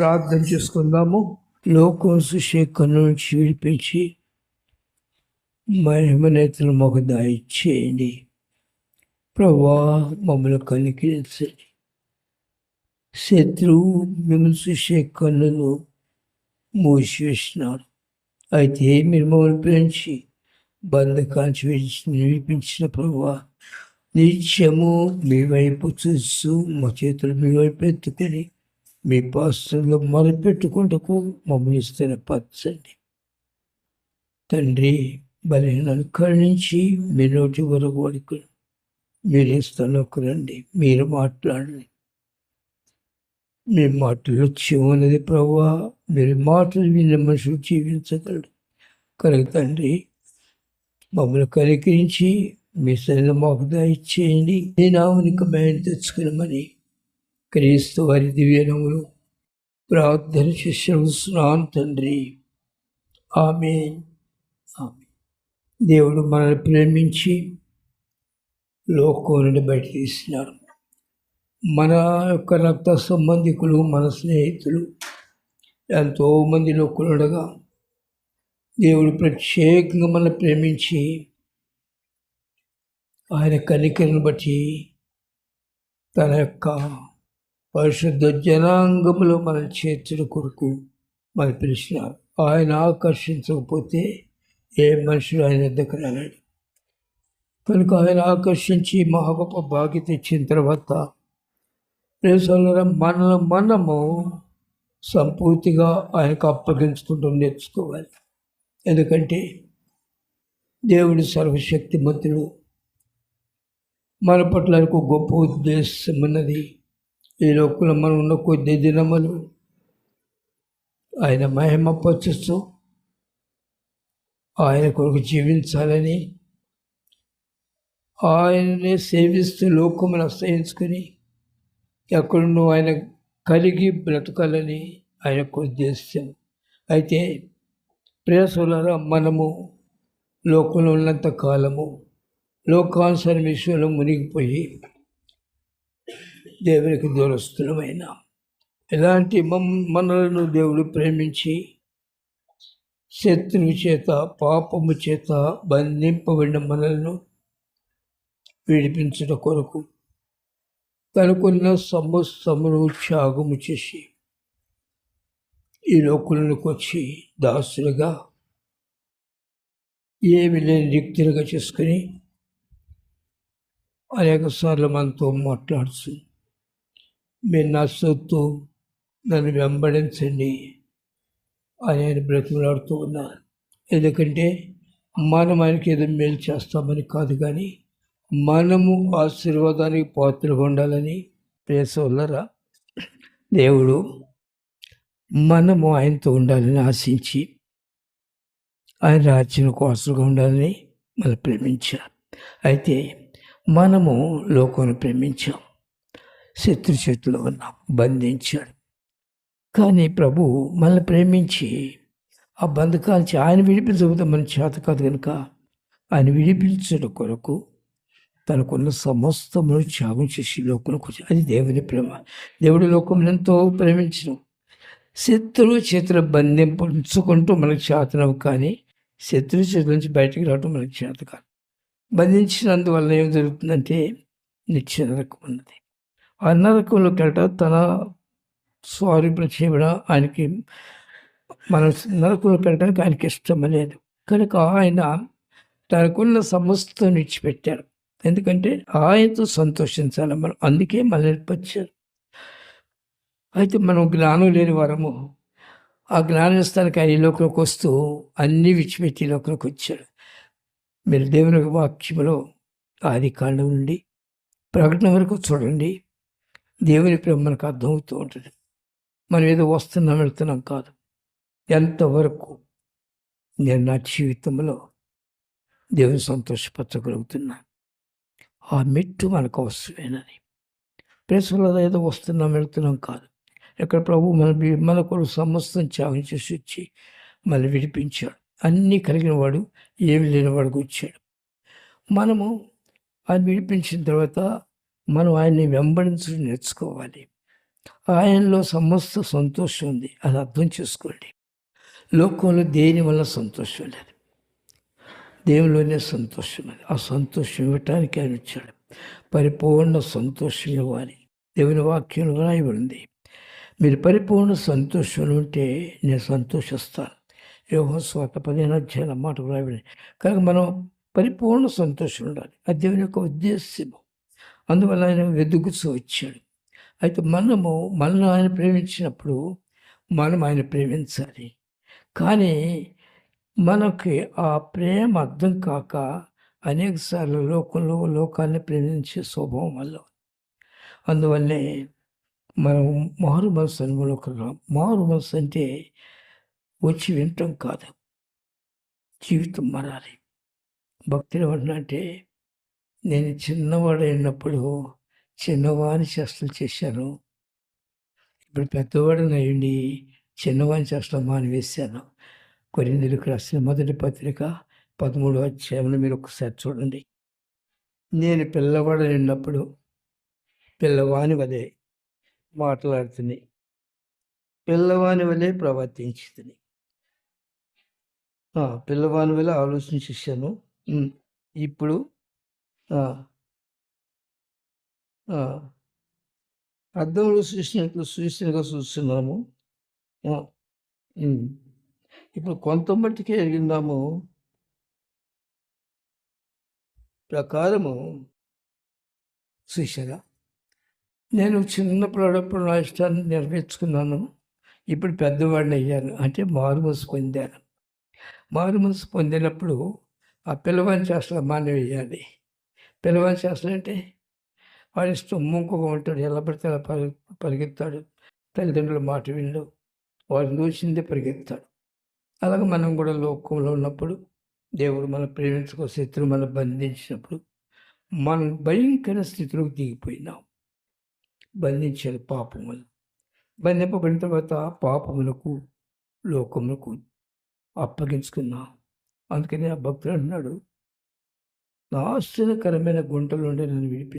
ప్రార్థన చేసుకుందాము. లోకం సుశేఖర్ నుంచి విడిపించి మహిమనేతలు మాకు దయచేయండి. ప్రభా మమ్మల్ని కనికరించండి. శత్రువు మిమ్మల్ని చూసే కన్నును మూసివేసినాడు అయితే మీరు మమ్మల్ని పెంచి బంధకాంచి విడిచి విడిపించిన ప్రభా నిత్యము మీ వైపు చూస్తూ మా చేతులు మీ వైపు ఎత్తుకొని మీ పాస్తుల్లో మొదలుపెట్టుకుంటూ మమ్మల్ని స్థిరపరచండి తండ్రి బలహీనలు కరుణించి మీ నోటి వరకు వరకు మీరే స్థలంలోకి రండి మీరు మాట్లాడండి. మీ మాటలు చెవున్నది ప్రభా మీరు మాటలు విన్న మనుషులు జీవించగలరు. కనుక తండ్రి మమ్మల్ని కనికరించి మీ శరీరం మాకు దయచేయండి. నేను ఆమెను మేము తెచ్చుకున్నామని క్రీస్తు వారి దివ్యనములు ప్రార్థన శిష్యుస్తున్నాను తండ్రి. ఆమె దేవుడు మనల్ని ప్రేమించి లోకం నుండి బయట తీసినాడు. మన యొక్క రక్త సంబంధికులు మన స్నేహితులు ఎంతోమంది లోకులు ఉండగా దేవుడు ప్రత్యేకంగా మనల్ని ప్రేమించి ఆయన కనికలను బట్టి తన యొక్క పరిశుద్ధ జనాంగంలో మన చేర్చడం కొరకు మనం పిలిచినారు ఆయన ఆకర్షించకపోతే ఏ మనుషులు ఆయన దగ్గర రాలేడు. కనుక ఆయన ఆకర్షించి మహా గొప్ప బాధ్యత ఇచ్చిన తర్వాత మనల్ని మన మనము సంపూర్తిగా ఆయనకు అప్పగించుకుంటూ నేర్చుకోవాలి. ఎందుకంటే దేవుడి సర్వశక్తిమంతుడు. మన పట్ల గొప్ప ఉద్దేశం ఉన్నది. ఈ లోకంలో మనం ఉన్న కొద్ది దినములు ఆయన మహిమ పరుస్తూ ఆయన కొరకు జీవించాలని ఆయననే సేవిస్తూ లోకమును ఆశ్రయించుకొని ఎక్కడున్నో ఆయన కలిగి బ్రతకాలని ఆయన ఉద్దేశం. అయితే ప్రేసలారా మనము లోకంలో ఉన్నంత కాలము లోకానుసర విషయంలో మునిగిపోయి దేవునికి దూరస్తులమైన ఎలాంటి మనలను దేవుడు ప్రేమించి శత్రువు చేత పాపము చేత బంధింపబడిన మనలను విడిపించడం కొరకు తనకున్న సమస్తమును త్యాగము చేసి ఈ లోకులకు వచ్చి దాసులుగా ఏమి లేని రిక్తులుగా చేసుకుని అనేక సార్లు మనతో మాట్లాడుతుంది మీరు నా సొత్తు నన్ను వెంబడించండి. అని ఆయన బ్రతిమలాడుతూ ఉన్నారు ఎందుకంటే మనం ఆయనకి ఏదో మేలు చేస్తామని కాదు కానీ మనము ఆశీర్వాదానికి పాత్రగా ఉండాలని ప్రేసోళ్ళరా దేవుడు మనము ఆయనతో ఉండాలని ఆశించి ఆయన రాజ్యం కోసంగా ఉండాలని మనం ప్రేమించాం. అయితే మనము లోకాన్ని ప్రేమించాం. శత్రు చేతిలో ఉన్నాం బంధించాడు. కానీ ప్రభు మనల్ని ప్రేమించి ఆ బంధకాల్చి ఆయన విడిపించకపోతే మన చేత కాదు కనుక ఆయన విడిపించడం కొరకు తనకున్న సమస్తమును త్యాగం చేసి లోకంలోకి వచ్చి అది దేవుని ప్రేమ. దేవుడి లోకం ఎంతో ప్రేమించడం శత్రువు చేతులు బంధింపుకుంటూ మనకు చేతనవు కానీ శత్రువు చేతుల నుంచి బయటకు రావడం మనకు చేత కాదు. బంధించినందువల్ల ఏం జరుగుతుందంటే నిత్య నరకం ఉన్నది. ఆ నరకంలోకి వెళ్ళటం తన స్వారూపణ చేయడం ఆయనకి మన నరకంలోకి వెళ్ళడానికి ఆయనకి ఇష్టం లేదు కనుక ఆయన తనకున్న సమస్తం విడిచిపెట్టారు. ఎందుకంటే ఆయనతో సంతోషించాలి మనం. అందుకే మన నేర్పచ్చారు అయితే మనం జ్ఞానం లేని వారము. ఆ జ్ఞానస్థానికి ఆయన ఈ లోకంలోకి వస్తూ అన్నీ విడిచిపెట్టి ఈ లోకంలోకి వచ్చాడు. మీరు దేవుని వాక్యంలో ఆది కాండం నుండి ప్రకటన వరకు చూడండి. దేవుని ప్రేమ మనకు అర్థమవుతూ ఉంటుంది. మనం ఏదో వస్తున్నాం వెళ్తున్నాం కాదు. ఎంతవరకు నేను నా జీవితంలో దేవుని సంతోషపరచగలుగుతున్నాను? ఆ మెట్టు మనకు అవసరమేనని ప్రేసలో ఏదో వస్తున్నాం వెళ్తున్నాం కాదు. ఎక్కడ ప్రభు మన మన కొరకు సమస్తం త్యాగం చేసి వచ్చి మళ్ళీ విడిపించాడు. అన్నీ కలిగిన వాడు ఏమి లేనివాడికి వచ్చాడు. మనము ఆయన విడిపించిన తర్వాత మనం ఆయన్ని వెంబడించడం నేర్చుకోవాలి. ఆయనలో సమస్త సంతోషం ఉంది. అది అర్థం చేసుకోండి. లోకంలో దేని వల్ల సంతోషం లేదు? దేవులోనే సంతోషం అది ఆ సంతోషం ఇవ్వటానికి ఆయన వచ్చాడు. పరిపూర్ణ సంతోషం ఇవ్వాలి. దేవుని వాక్యం రాయబడింది మీరు పరిపూర్ణ సంతోషం ఉంటే నేను సంతోషిస్తాను. యోగ స్వాత పదిహేను అధ్యాయుల మాట రాయబడి కనుక మనం పరిపూర్ణ సంతోషం ఉండాలి. అది దేవుని యొక్క ఉద్దేశము. అందువల్ల ఆయన వెతుకుతూ వచ్చాడు. అయితే మనము మనల్ని ఆయన ప్రేమించినప్పుడు మనం ఆయన ప్రేమించాలి. కానీ మనకి ఆ ప్రేమ అర్థం కాక అనేక సార్లు లోకంలో లోకాన్ని ప్రేమించే స్వభావం వల్ల అందువల్లే మనం మారు మనసు అనుభవంలోకి రాం మారు మనసు అంటే వచ్చి వినటం కాదు. జీవితం మారాలి. భక్తులు అంటే నేను చిన్నవాడైనప్పుడు చిన్నవాని చేష్టలు చేశాను. ఇప్పుడు పెద్దవాడిని అయ్యండి చిన్నవాని చేష్టలు మానివేశాను. కొరిందులకు రాసిన మొదటి పత్రిక పదమూడు అధ్యాయంలో మీరు ఒకసారి చూడండి. నేను పిల్లవాడైనప్పుడు పిల్లవాని వలె మాట్లాడుతుంది పిల్లవాని వలె ప్రవర్తించుతుంది పిల్లవాని వల్ల ఆలోచన చేశాను. ఇప్పుడు అద్దంలో చూసినట్లు చూసినగా చూస్తున్నాము. ఇప్పుడు కొంత మట్టికే ఎరిగిందాము ప్రకారము చూసారా నేను చిన్నప్పుడు నా ఇష్టాన్ని నెరవేర్చుకున్నాను. ఇప్పుడు పెద్దవాడిని అయ్యాను. అంటే మారుమూసి పొందాను. మారుమూసి పొందినప్పుడు ఆ పిల్లవాడిని చేష్టలు మానేయాలి. పిల్లవాని చేష్టలు అంటే వాడి ఇష్టం ముంకుగా ఉంటాడు ఎలా పడితే అలా పరి పరిగెత్తాడు. తల్లిదండ్రుల మాట విండు వారిని చూసిందే పరిగెత్తాడు. అలాగే మనం కూడా లోకంలో ఉన్నప్పుడు దేవుడు మన ప్రేమించుకో శత్రువు మనం బంధించినప్పుడు మనం భయంకర స్థితిలోకి దిగిపోయినాం. బంధించారు పాపములు బంధింపబడిన తర్వాత పాపములకు లోకములకు అప్పగించుకున్నాం. అందుకని ఆ భక్తుడు అంటున్నాడు నాశనకరమైన గుంటల నుండి నన్ను విడిపి